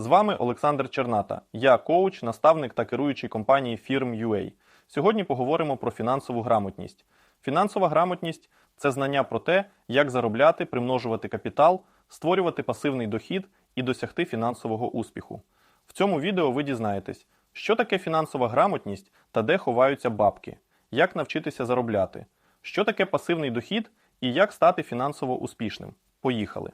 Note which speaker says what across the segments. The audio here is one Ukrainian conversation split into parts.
Speaker 1: З вами Олександр Черната. Я коуч, наставник та керуючий компанії Firm.ua. Сьогодні поговоримо про фінансову грамотність. Фінансова грамотність це знання про те, як заробляти, примножувати капітал, створювати пасивний дохід і досягти фінансового успіху. В цьому відео ви дізнаєтесь, що таке фінансова грамотність та де ховаються бабки, як навчитися заробляти, що таке пасивний дохід і як стати фінансово успішним. Поїхали!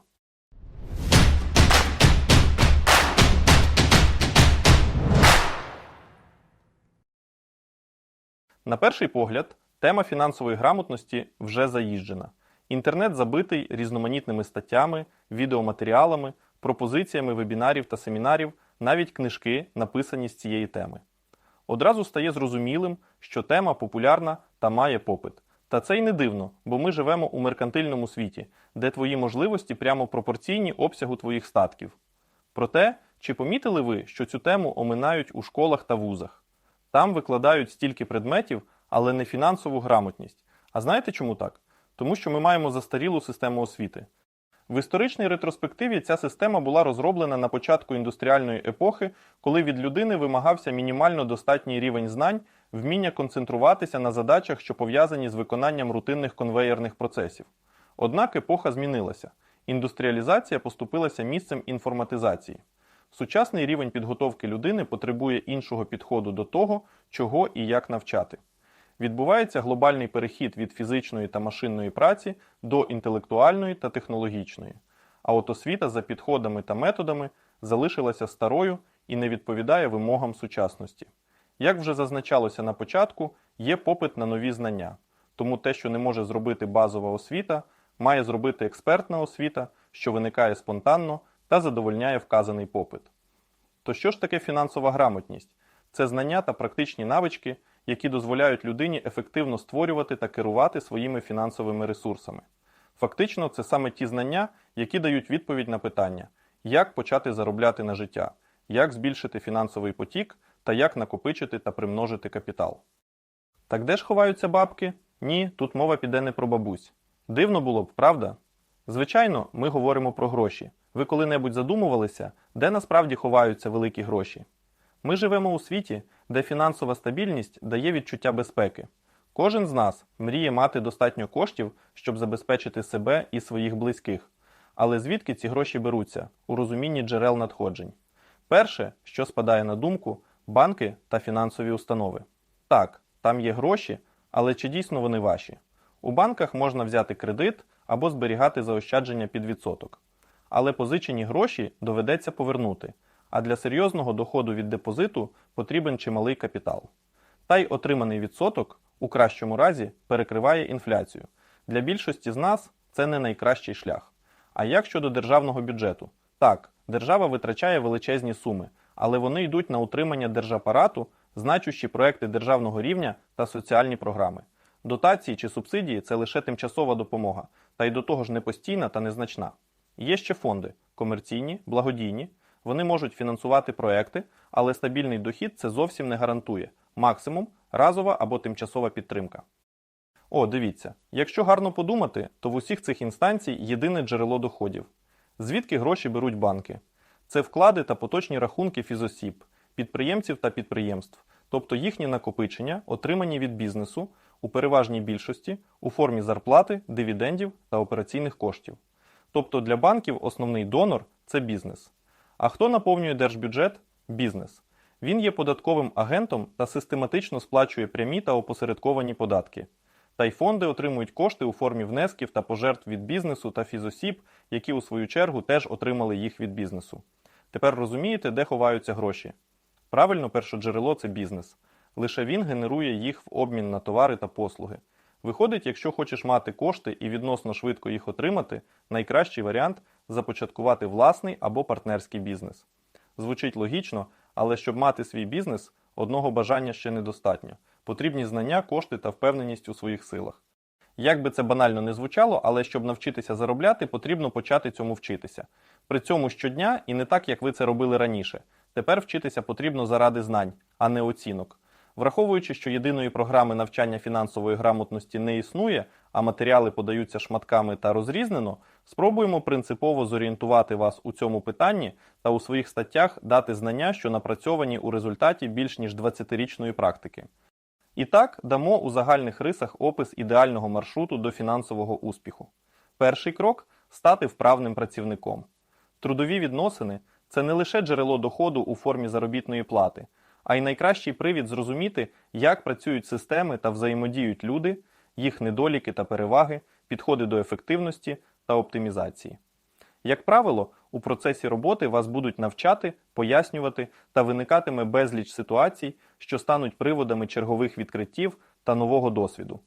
Speaker 1: На перший погляд, тема фінансової грамотності вже заїжджена. Інтернет забитий різноманітними статтями, відеоматеріалами, пропозиціями вебінарів та семінарів, навіть книжки, написані з цієї теми. Одразу стає зрозумілим, що тема популярна та має попит. Та це й не дивно, бо ми живемо у меркантильному світі, де твої можливості прямо пропорційні обсягу твоїх статків. Проте, чи помітили ви, що цю тему оминають у школах та вузах? Там викладають стільки предметів, але не фінансову грамотність. А знаєте чому так? Тому що ми маємо застарілу систему освіти. В історичній ретроспективі ця система була розроблена на початку індустріальної епохи, коли від людини вимагався мінімально достатній рівень знань, вміння концентруватися на задачах, що пов'язані з виконанням рутинних конвеєрних процесів. Однак епоха змінилася. Індустріалізація поступилася місцем інформатизації. Сучасний рівень підготовки людини потребує іншого підходу до того, чого і як навчати. Відбувається глобальний перехід від фізичної та машинної праці до інтелектуальної та технологічної. А от освіта за підходами та методами залишилася старою і не відповідає вимогам сучасності. Як вже зазначалося на початку, є попит на нові знання. Тому те, що не може зробити базова освіта, має зробити експертна освіта, що виникає спонтанно та задовольняє вказаний попит. То що ж таке фінансова грамотність? Це знання та практичні навички, які дозволяють людині ефективно створювати та керувати своїми фінансовими ресурсами. Фактично, це саме ті знання, які дають відповідь на питання, як почати заробляти на життя, як збільшити фінансовий потік та як накопичити та примножити капітал. Так де ж ховаються бабки? Ні, тут мова піде не про бабусь. Дивно було б, правда? Звичайно, ми говоримо про гроші. Ви коли-небудь задумувалися, де насправді ховаються великі гроші? Ми живемо у світі, де фінансова стабільність дає відчуття безпеки. Кожен з нас мріє мати достатньо коштів, щоб забезпечити себе і своїх близьких. Але звідки ці гроші беруться у розумінні джерел надходжень? Перше, що спадає на думку, банки та фінансові установи. Так, там є гроші, але чи дійсно вони ваші? У банках можна взяти кредит або зберігати заощадження під відсоток. Але позичені гроші доведеться повернути, а для серйозного доходу від депозиту потрібен чималий капітал. Та й отриманий відсоток у кращому разі перекриває інфляцію. Для більшості з нас це не найкращий шлях. А як щодо державного бюджету? Так, держава витрачає величезні суми, але вони йдуть на утримання держапарату, значущі проекти державного рівня та соціальні програми. Дотації чи субсидії це лише тимчасова допомога, та й до того ж не постійна та незначна. Є ще фонди комерційні, благодійні. Вони можуть фінансувати проекти, але стабільний дохід це зовсім не гарантує. Максимум разова або тимчасова підтримка. О, дивіться, якщо гарно подумати, то в усіх цих інстанцій єдине джерело доходів. Звідки гроші беруть банки? Це вклади та поточні рахунки фізосіб, підприємців та підприємств, тобто їхні накопичення, отримані від бізнесу у переважній більшості у формі зарплати, дивідендів та операційних коштів. Тобто для банків основний донор це бізнес. А хто наповнює держбюджет? Бізнес. Він є податковим агентом та систематично сплачує прямі та опосередковані податки. Та й фонди отримують кошти у формі внесків та пожертв від бізнесу та фізосіб, які у свою чергу теж отримали їх від бізнесу. Тепер розумієте, де ховаються гроші? Правильно, першоджерело це бізнес. Лише він генерує їх в обмін на товари та послуги. Виходить, якщо хочеш мати кошти і відносно швидко їх отримати, найкращий варіант започаткувати власний або партнерський бізнес. Звучить логічно, але щоб мати свій бізнес, одного бажання ще недостатньо. Потрібні знання, кошти та впевненість у своїх силах. Як би це банально не звучало, але щоб навчитися заробляти, потрібно почати цьому вчитися. При цьому щодня і не так, як ви це робили раніше. Тепер вчитися потрібно заради знань, а не оцінок. Враховуючи, що єдиної програми навчання фінансової грамотності не існує, а матеріали подаються шматками та розрізнено, спробуємо принципово зорієнтувати вас у цьому питанні та у своїх статтях дати знання, що напрацьовані у результаті більш ніж 20-річної практики. І так дамо у загальних рисах опис ідеального маршруту до фінансового успіху. Перший крок стати вправним працівником. Трудові відносини це не лише джерело доходу у формі заробітної плати, а й найкращий привід зрозуміти, як працюють системи та взаємодіють люди, їх недоліки та переваги, підходи до ефективності та оптимізації. Як правило, у процесі роботи вас будуть навчати, пояснювати та виникатиме безліч ситуацій, що стануть приводами чергових відкриттів та нового досвіду.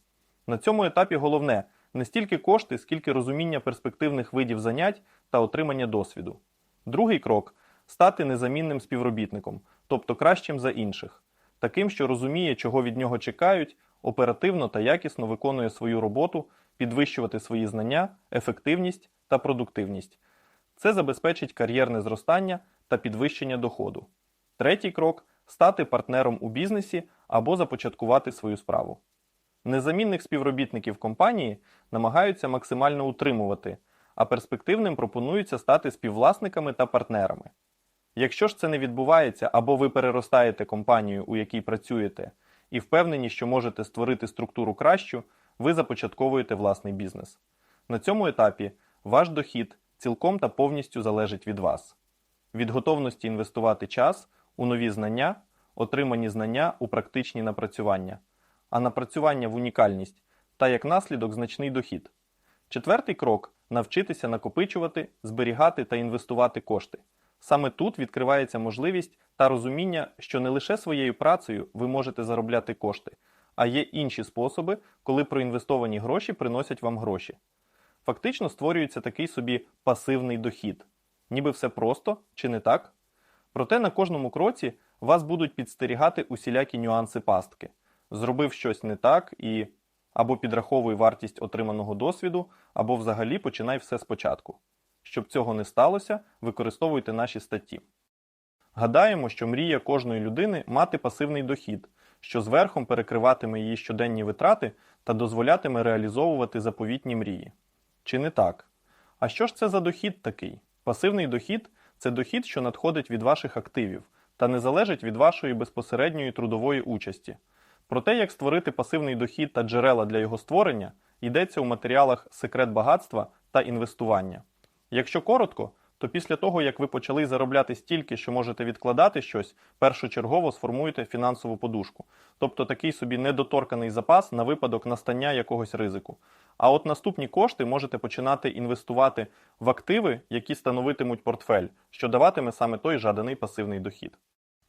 Speaker 1: На цьому етапі головне не стільки кошти, скільки розуміння перспективних видів занять та отримання досвіду. Другий крок стати незамінним співробітником, тобто кращим за інших, таким, що розуміє, чого від нього чекають, оперативно та якісно виконує свою роботу, підвищувати свої знання, ефективність та продуктивність. Це забезпечить кар'єрне зростання та підвищення доходу. Третій крок стати партнером у бізнесі або започаткувати свою справу. Незамінних співробітників компанії намагаються максимально утримувати, а перспективним пропонується стати співвласниками та партнерами. Якщо ж це не відбувається або ви переростаєте компанію, у якій працюєте, і впевнені, що можете створити структуру кращу, ви започатковуєте власний бізнес. На цьому етапі ваш дохід цілком та повністю залежить від вас, від готовності інвестувати час у нові знання, отримані знання у практичні напрацювання, а напрацювання в унікальність та як наслідок значний дохід. Четвертий крок навчитися накопичувати, зберігати та інвестувати кошти. Саме тут відкривається можливість та розуміння, що не лише своєю працею ви можете заробляти кошти, а є інші способи, коли проінвестовані гроші приносять вам гроші. Фактично створюється такий собі пасивний дохід. Ніби все просто, чи не так? Проте на кожному кроці вас будуть підстерігати усілякі нюанси пастки. Зробив щось не так і або підраховуй вартість отриманого досвіду, або взагалі починай все спочатку. Щоб цього не сталося, використовуйте наші статті. Гадаємо, що мрія кожної людини мати пасивний дохід, що зверхом перекриватиме її щоденні витрати та дозволятиме реалізовувати заповітні мрії. Чи не так? А що ж це за дохід такий? Пасивний дохід це дохід, що надходить від ваших активів та не залежить від вашої безпосередньої трудової участі. Про те, як створити пасивний дохід та джерела для його створення, йдеться у матеріалах Секрет багатства та інвестування. Якщо коротко, то після того, як ви почали заробляти стільки, що можете відкладати щось, першочергово сформуєте фінансову подушку, тобто такий собі недоторканий запас на випадок настання якогось ризику. А от наступні кошти можете починати інвестувати в активи, які становитимуть портфель, що даватиме саме той жаданий пасивний дохід.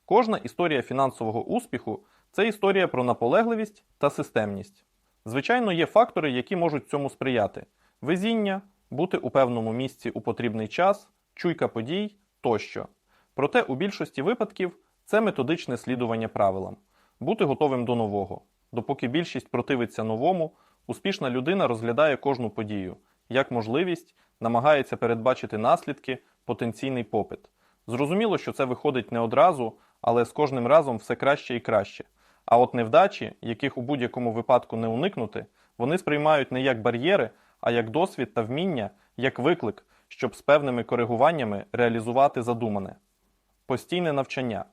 Speaker 1: Кожна історія фінансового успіху це історія про наполегливість та системність. Звичайно, є фактори, які можуть цьому сприяти: везіння, бути у певному місці у потрібний час, чуйка подій тощо. Проте у більшості випадків це методичне слідування правилам, бути готовим до нового. Допоки більшість противиться новому, успішна людина розглядає кожну подію як можливість, намагається передбачити наслідки, потенційний попит. Зрозуміло, що це виходить не одразу, але з кожним разом все краще і краще. А от невдачі, яких у будь-якому випадку не уникнути, вони сприймають не як бар'єри, а як досвід та вміння, як виклик, щоб з певними коригуваннями реалізувати задумане. Постійне навчання.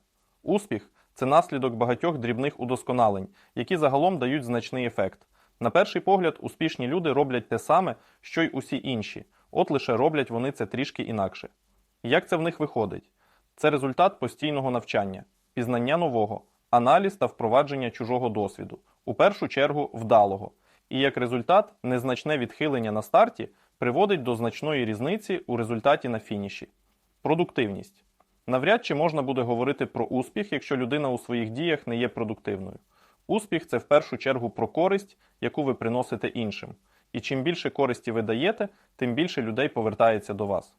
Speaker 1: Успіх це наслідок багатьох дрібних удосконалень, які загалом дають значний ефект. На перший погляд, успішні люди роблять те саме, що й усі інші, от лише роблять вони це трішки інакше. Як це в них виходить? Це результат постійного навчання, пізнання нового, аналіз та впровадження чужого досвіду, у першу чергу вдалого. І як результат, незначне відхилення на старті приводить до значної різниці у результаті на фініші. Продуктивність. Навряд чи можна буде говорити про успіх, якщо людина у своїх діях не є продуктивною. Успіх це в першу чергу про користь, яку ви приносите іншим. І чим більше користі ви даєте, тим більше людей повертається до вас.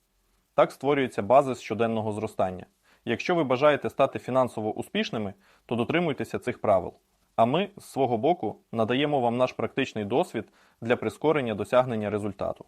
Speaker 1: Так створюється базис щоденного зростання. Якщо ви бажаєте стати фінансово успішними, то дотримуйтеся цих правил. А ми з свого боку надаємо вам наш практичний досвід для прискорення досягнення результату.